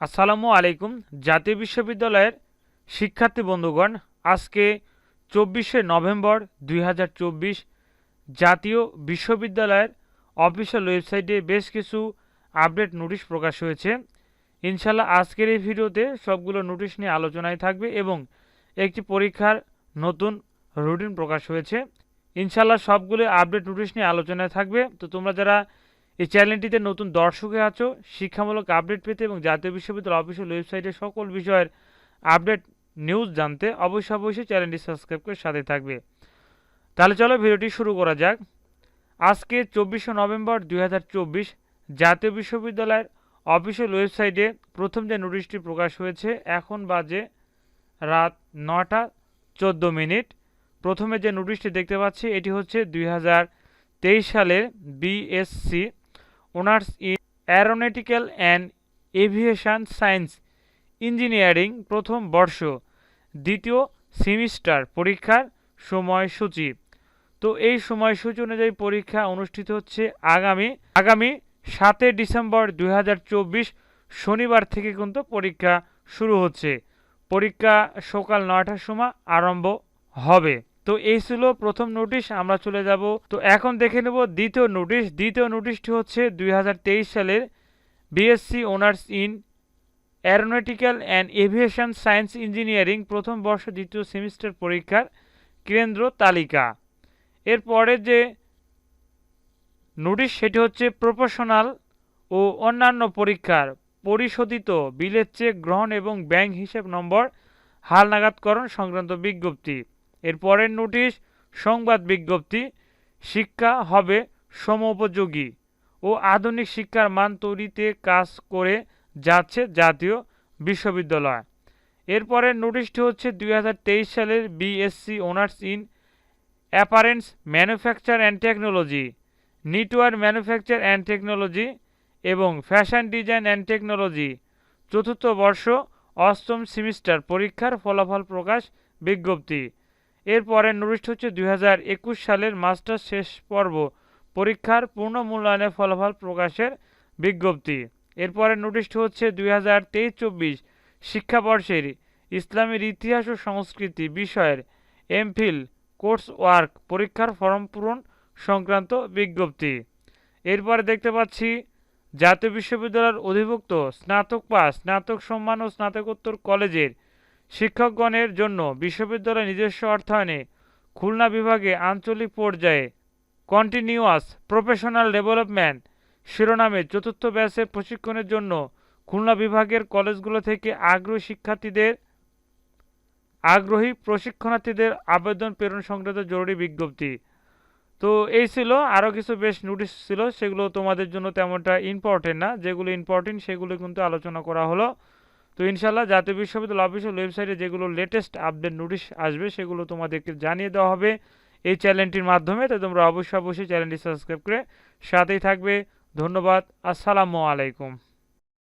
আসসালামু আলাইকুম, জাতীয় বিশ্ববিদ্যালয়ের শিক্ষার্থী বন্ধুগণ, আজকে চব্বিশে নভেম্বর দুই হাজার চব্বিশ জাতীয় বিশ্ববিদ্যালয়ের অফিসিয়াল ওয়েবসাইটে বেশ কিছু আপডেট নোটিশ প্রকাশ হয়েছে। ইনশাল্লাহ আজকের এই ভিডিওতে সবগুলো নোটিশ নিয়ে আলোচনায় থাকবে এবং একটি পরীক্ষার নতুন রুটিন প্রকাশ হয়েছে। ইনশাল্লাহ সবগুলো আপডেট নোটিশ নিয়ে আলোচনায় থাকবে। তো তোমরা যারা এই চ্যানেলটিতে নতুন দর্শকে আছো, শিক্ষামূলক আপডেট পেতে এবং জাতীয় বিশ্ববিদ্যালয় অফিসিয়াল ওয়েবসাইটে সকল বিষয়ের আপডেট, নিউজ জানতে অবশ্যই অবশ্যই চ্যানেলটি সাবস্ক্রাইব করে সাথে থাকবে। তাহলে চলো ভিডিওটি শুরু করা যাক। আজকে চব্বিশে নভেম্বর দুই হাজার চব্বিশ জাতীয় বিশ্ববিদ্যালয়ের অফিসিয়াল ওয়েবসাইটে প্রথম যে নোটিশটি প্রকাশ হয়েছে, এখন বাজে রাত নটা চোদ্দ মিনিট। প্রথমে যে নোটিশটি দেখতে পাচ্ছি, এটি হচ্ছে দুই হাজার তেইশ সালের BSc honours in aeronautical and aviation science engineering প্রথম বর্ষ। দ্বিতীয় সেমিস্টার পরীক্ষার সময়সূচি। তো এই সময়সূচি অনুযায়ী পরীক্ষা অনুষ্ঠিত হচ্ছে আগামী আগামী সাতই ডিসেম্বর দুই হাজার চব্বিশ শনিবার থেকে কিন্তু পরীক্ষা শুরু হচ্ছে। পরীক্ষা সকাল নয়টার সময় আরম্ভ হবে। তো এই ছিল প্রথম নোটিশ আমরা চলে যাব। তো এখন দেখে নেব দ্বিতীয় নোটিশ দ্বিতীয় নোটিশটি হচ্ছে দুই হাজার তেইশ সালের BSc honours in aeronautical and aviation science engineering প্রথম বর্ষ দ্বিতীয় সেমিস্টার পরীক্ষার কেন্দ্র তালিকা। এরপরে যে নোটিশ সেটি হচ্ছে প্রফেশনাল ও অন্যান্য পরীক্ষার পরিশোধিত বিলের চেক গ্রহণ এবং ব্যাংক হিসেব নম্বর হালনাগাদকরণ সংক্রান্ত বিজ্ঞপ্তি। এর পরের নোটিশ, সংবাদ বিজ্ঞপ্তি, শিক্ষা হবে সমোপযোগী ও আধুনিক শিক্ষার মান তৈরিতে কাজ করে যাচ্ছে জাতীয় বিশ্ববিদ্যালয়। এরপরের নোটিশটি হচ্ছে দুই হাজার তেইশ সালের BSc honours in অ্যাপারেন্টস manufacture and technology knitwear manufacture and technology এবং ফ্যাশন ডিজাইন অ্যান্ড টেকনোলজি চতুর্থ বর্ষ, অষ্টম সেমিস্টার পরীক্ষার ফলাফল প্রকাশ বিজ্ঞপ্তি। এরপরের নোটিশটি হচ্ছে দুই হাজার একুশ সালের মাস্টার শেষ পর্ব পরীক্ষার পূর্ণ মূল্যায়নের ফলাফল প্রকাশের বিজ্ঞপ্তি। এরপরের নোটিশটি হচ্ছে দুই হাজার তেইশ চব্বিশ শিক্ষাবর্ষের ইসলামের ইতিহাস ও সংস্কৃতি বিষয়ের এমফিল কোর্স ওয়ার্ক পরীক্ষার ফর্ম পূরণ সংক্রান্ত বিজ্ঞপ্তি। এরপরে দেখতে পাচ্ছি, জাতীয় বিশ্ববিদ্যালয়ের অধিভুক্ত স্নাতক পাস স্নাতক সম্মান ও স্নাতকোত্তর কলেজের শিক্ষকগণের জন্য বিশ্ববিদ্যালয় নিজস্ব অর্থায়নে খুলনা বিভাগে আঞ্চলিক পর্যায়ে কন্টিনিউয়াস প্রফেশনাল ডেভেলপমেন্ট শিরোনামে চতুর্থ ব্যাচে প্রশিক্ষণের জন্য খুলনা বিভাগের কলেজগুলো থেকে আগ্রহী শিক্ষার্থীদের, আগ্রহী প্রশিক্ষণার্থীদের আবেদন প্রেরণ সংক্রান্ত জরুরি বিজ্ঞপ্তি। তো এই ছিল, আরও কিছু বেশ নোটিশ ছিল, সেগুলো তোমাদের জন্য তেমনটা ইম্পর্টেন্ট না। যেগুলো ইম্পর্টেন্ট সেগুলো কিন্তু আলোচনা করা হলো। তো ইনশাল্লাহ জাতীয় বিশ্ববিদ্যালয় অফিসিয়াল ওয়েবসাইটে যেগুলো লেটেস্ট আপডেট নোটিশ আসবে, সেগুলো তোমাদেরকে জানিয়ে দেওয়া হবে। এই চ্যানেলটির মাধ্যমে, তো তোমরা অবশ্যই অবশ্যই চ্যানেলটি সাবস্ক্রাইব করে সাথেই থাকবে। ধন্যবাদ। আসসালামু আলাইকুম।